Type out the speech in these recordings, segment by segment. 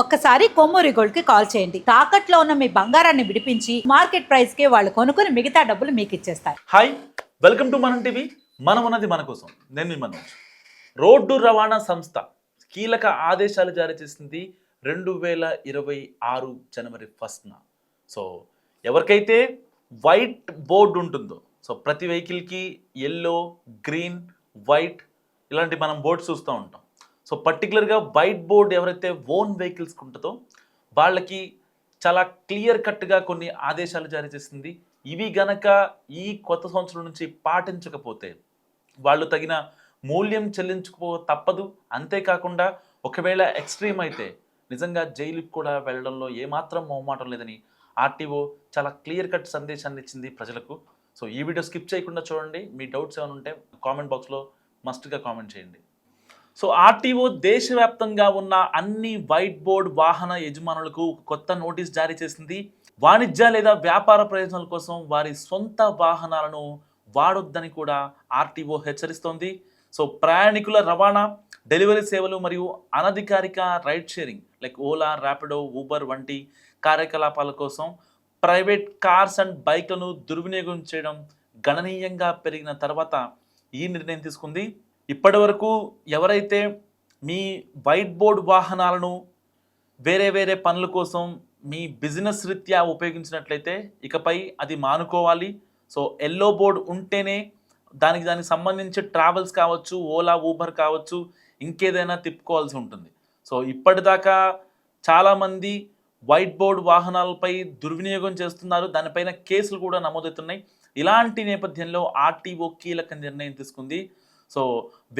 ఒక్కసారి కొమ్మూరి గోల్డ్కి కాల్ చేయండి. తాకట్లో ఉన్న మీ బంగారాన్ని విడిపించి మార్కెట్ ప్రైస్కి వాళ్ళు కొనుక్కుని మిగతా డబ్బులు మీకు ఇచ్చేస్తారు hi welcome to Manam TV. మనం ఉన్నది మన కోసం. నేను మీ మనోజ్. రోడ్డు రవాణా సంస్థ కీలక ఆదేశాలు జారీ చేసింది రెండు వేల ఇరవై ఆరు జనవరి ఫస్ట్న. సో ఎవరికైతే వైట్ బోర్డు ఉంటుందో సో ప్రతి వెహికల్కి ఎల్లో గ్రీన్ వైట్ ఇలాంటి మనం బోర్డ్స్ చూస్తూ ఉంటాం. సో పర్టికులర్గా వైట్ బోర్డ్ ఎవరైతే ఓన్ వెహికల్స్కి ఉంటుందో వాళ్ళకి చాలా క్లియర్ కట్గా కొన్ని ఆదేశాలు జారీ చేసింది. ఇవి గనక ఈ కొత్త సంవత్సరం నుంచి పాటించకపోతే వాళ్ళు తగిన మూల్యం చెల్లించుకో తప్పదు. అంతేకాకుండా ఒకవేళ ఎక్స్ట్రీమ్ అయితే నిజంగా జైలుకి కూడా వెళ్ళడంలో ఏమాత్రం మొహమాటం లేదని ఆర్టీఓ చాలా క్లియర్ కట్ సందేశాన్ని ఇచ్చింది ప్రజలకు. సో ఈ వీడియో స్కిప్ చేయకుండా చూడండి. మీ డౌట్స్ ఏమైనా ఉంటే కామెంట్ బాక్స్లో మస్ట్గా కామెంట్ చేయండి. సో ఆర్టీఓ దేశవ్యాప్తంగా ఉన్న అన్ని వైట్ బోర్డ్ వాహన యజమానులకు కొత్త నోటీస్ జారీ చేసింది. వాణిజ్య లేదా వ్యాపార ప్రయోజనాల కోసం వారి సొంత వాహనాలను వాడొద్దని కూడా ఆర్టీఓ హెచ్చరిస్తోంది. సో ప్రయాణికుల రవాణా డెలివరీ సేవలు మరియు అనధికారిక ride sharing like Ola Rapido Uber వంటి కార్యకలాపాల కోసం ప్రైవేట్ కార్స్ అండ్ బైక్లను దుర్వినియోగం చేయడం గణనీయంగా పెరిగిన తర్వాత ఈ నిర్ణయం తీసుకుంది. ఇప్పటి వరకు ఎవరైతే మీ వైట్ బోర్డ్ వాహనాలను వేరే వేరే పనుల కోసం మీ బిజినెస్ రీత్యా ఉపయోగించినట్లయితే ఇకపై అది మానుకోవాలి. సో ఎల్లో బోర్డ్ ఉంటేనే దానికి దానికి సంబంధించి ట్రావెల్స్ కావచ్చు ఓలా ఊబర్ కావచ్చు ఇంకేదైనా తిప్పుకోవాల్సి ఉంటుంది. సో ఇప్పటిదాకా చాలామంది వైట్ బోర్డ్ వాహనాలపై దుర్వినియోగం చేస్తున్నారు. దానిపైన కేసులు కూడా నమోదవుతున్నాయి. ఇలాంటి నేపథ్యంలో ఆర్టీఓ కీలక నిర్ణయం తీసుకుంది. సో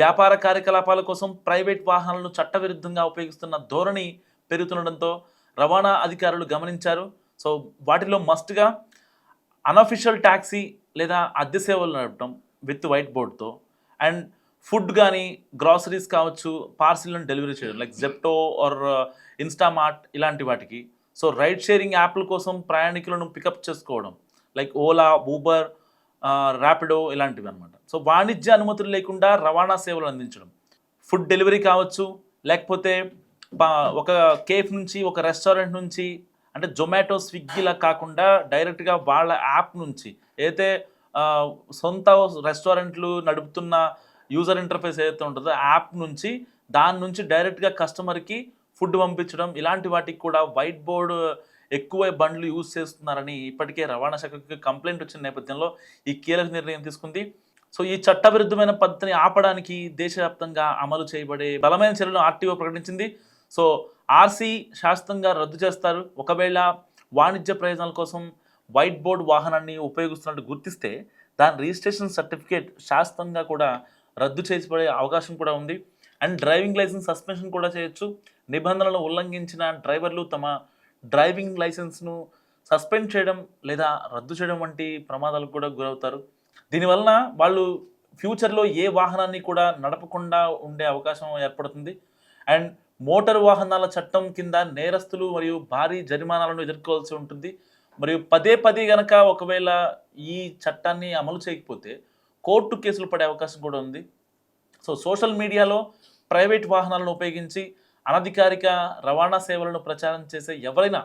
వ్యాపార కార్యకలాపాల కోసం ప్రైవేట్ వాహనాలను చట్టవిరుద్ధంగా ఉపయోగిస్తున్న ధోరణి పెరుగుతుండడంతో రవాణా అధికారులు గమనించారు. సో వాటిలో మస్ట్గా అనఫిషియల్ ట్యాక్సీ లేదా అద్దె సేవలు నడపడం విత్ వైట్ బోర్డ్తో అండ్ ఫుడ్ కానీ గ్రాసరీస్ కావచ్చు పార్సిల్లను డెలివరీ చేయడం లైక్ జెప్టో ఆర్ ఇన్స్టామార్ట్ ఇలాంటి వాటికి. సో రైడ్ షేరింగ్ యాప్ల కోసం ప్రయాణికులను పికప్ చేసుకోవడం లైక్ ఓలా ఊబర్ ర్యాపిడో ఇలాంటివి అనమాట సో వాణిజ్య అనుమతులు లేకుండా రవాణా సేవలు అందించడం. ఫుడ్ డెలివరీ కావచ్చు లేకపోతే ఒక కేఫ్ నుంచి ఒక రెస్టారెంట్ నుంచి అంటే జొమాటో స్విగ్గీలా కాకుండా డైరెక్ట్గా వాళ్ళ యాప్ నుంచి ఏదైతే సొంత రెస్టారెంట్లు నడుపుతున్న యూజర్ ఇంటర్ఫేస్ ఏదైతే ఉంటుందో యాప్ నుంచి దాని నుంచి డైరెక్ట్గా కస్టమర్కి ఫుడ్ పంపించడం ఇలాంటి వాటికి కూడా వైట్ బోర్డు ఎక్కువ బండ్లు యూజ్ చేస్తున్నారని ఇప్పటికే రవాణా శాఖకి కంప్లైంట్ వచ్చిన నేపథ్యంలో ఈ కీలక నిర్ణయం తీసుకుంది. సో ఈ చట్టవిరుద్ధమైన పద్ధతిని ఆపడానికి దేశవ్యాప్తంగా అమలు చేయబడే బలమైన చర్యలను ఆర్టీఓ ప్రకటించింది. సో ఆర్సీ శాస్త్రంగా రద్దు చేస్తారు. ఒకవేళ వాణిజ్య ప్రయోజనాల కోసం వైట్ బోర్డ్ వాహనాన్ని ఉపయోగిస్తున్నట్టు గుర్తిస్తే దాని రిజిస్ట్రేషన్ సర్టిఫికేట్ శాస్త్రంగా కూడా రద్దు చేసిపడే అవకాశం కూడా ఉంది. అండ్ డ్రైవింగ్ లైసెన్స్ సస్పెన్షన్ కూడా చేయొచ్చు. నిబంధనలను ఉల్లంఘించిన డ్రైవర్లు తమ డ్రైవింగ్ లైసెన్స్ను సస్పెండ్ చేయడం లేదా రద్దు చేయడం వంటి ప్రమాదాలకు కూడా గురవుతారు. దీనివలన వాళ్ళు ఫ్యూచర్లో ఏ వాహనాన్ని కూడా నడపకుండా ఉండే అవకాశం ఏర్పడుతుంది. అండ్ మోటార్ వాహనాల చట్టం కింద నేరస్తులు మరియు భారీ జరిమానాలను ఎదుర్కోవాల్సి ఉంటుంది. మరియు పదే పదే గనక ఒకవేళ ఈ చట్టాన్ని అమలు చేయకపోతే కోర్టు కేసులు పడే అవకాశం కూడా ఉంది. సో సోషల్ మీడియాలో ప్రైవేట్ వాహనాలను ఉపయోగించి అనధికారిక రవాణా సేవలను ప్రచారం చేసే ఎవరైనా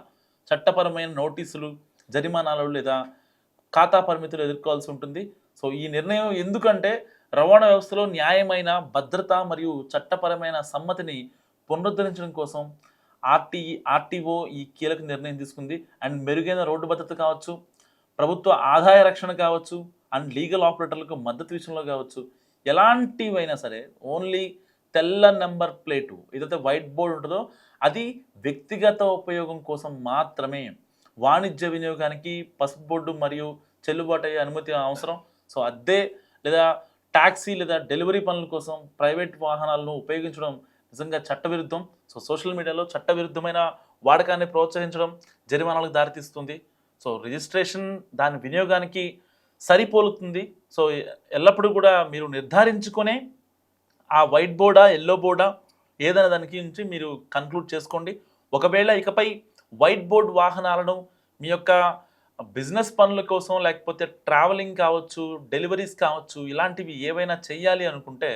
చట్టపరమైన నోటీసులు జరిమానాలు లేదా ఖాతా పరిమితులు ఎదుర్కోవాల్సి ఉంటుంది. సో ఈ నిర్ణయం ఎందుకంటే రవాణా వ్యవస్థలో న్యాయమైన భద్రత మరియు చట్టపరమైన సమ్మతిని పునరుద్ధరించడం కోసం ఆర్టీ ఆర్టీఓ ఈ కీలక నిర్ణయం తీసుకుంది. అండ్ మెరుగైన రోడ్డు భద్రత కావచ్చు ప్రభుత్వ ఆదాయ రక్షణ కావచ్చు అండ్ లీగల్ ఆపరేటర్లకు మద్దతు విషయంలో కావచ్చు ఎలాంటివైనా సరే ఓన్లీ తెల్ల నెంబర్ ప్లేటు ఏదైతే వైట్ బోర్డ్ ఉంటుందో అది వ్యక్తిగత ఉపయోగం కోసం మాత్రమే వాణిజ్య వినియోగానికి పసుపు బోర్డు మరియు చెల్లుబాటు అయ్యే అనుమతి అవసరం. సో అద్దె లేదా ట్యాక్సీ లేదా డెలివరీ పనుల కోసం ప్రైవేట్ వాహనాలను ఉపయోగించడం నిజంగా చట్టవిరుద్ధం. సో సోషల్ మీడియాలో చట్టవిరుద్ధమైన వాడకాన్ని ప్రోత్సహించడం జరిమానాలకు దారితీస్తుంది. సో రిజిస్ట్రేషన్ దాని వినియోగానికి సరిపోలుతుంది. సో ఎల్లప్పుడూ కూడా మీరు నిర్ధారించుకొనే ఆ వైట్ బోర్డా ఎల్లో బోర్డా ఏదైనా దానికి నుంచి మీరు కన్క్లూడ్ చేసుకోండి. ఒకవేళ ఇకపై వైట్ బోర్డ్ వాహనాలను మీ యొక్క బిజినెస్ పనుల కోసం లేకపోతే ట్రావెలింగ్ కావచ్చు డెలివరీస్ కావచ్చు ఇలాంటివి ఏవైనా చేయాలి అనుకుంటే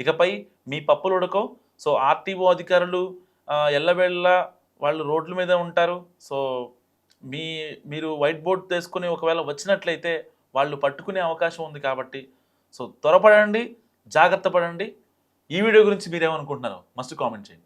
ఇకపై మీ పప్పులు ఉడకో సో ఆర్టీఓ అధికారులు ఆ, ఎల్లవేళ వాళ్ళు రోడ్ల మీద ఉంటారు. సో మీ మీరు వైట్ బోర్డ్ తీసుకుని ఒకవేళ వచ్చినట్లయితే వాళ్ళు పట్టుకునే అవకాశం ఉంది కాబట్టి. సో త్వరపడండి జాగ్రత్త పడండి. ఈ వీడియో గురించి మీరేమనుకుంటున్నారో మస్ట్ కామెంట్ చేయండి.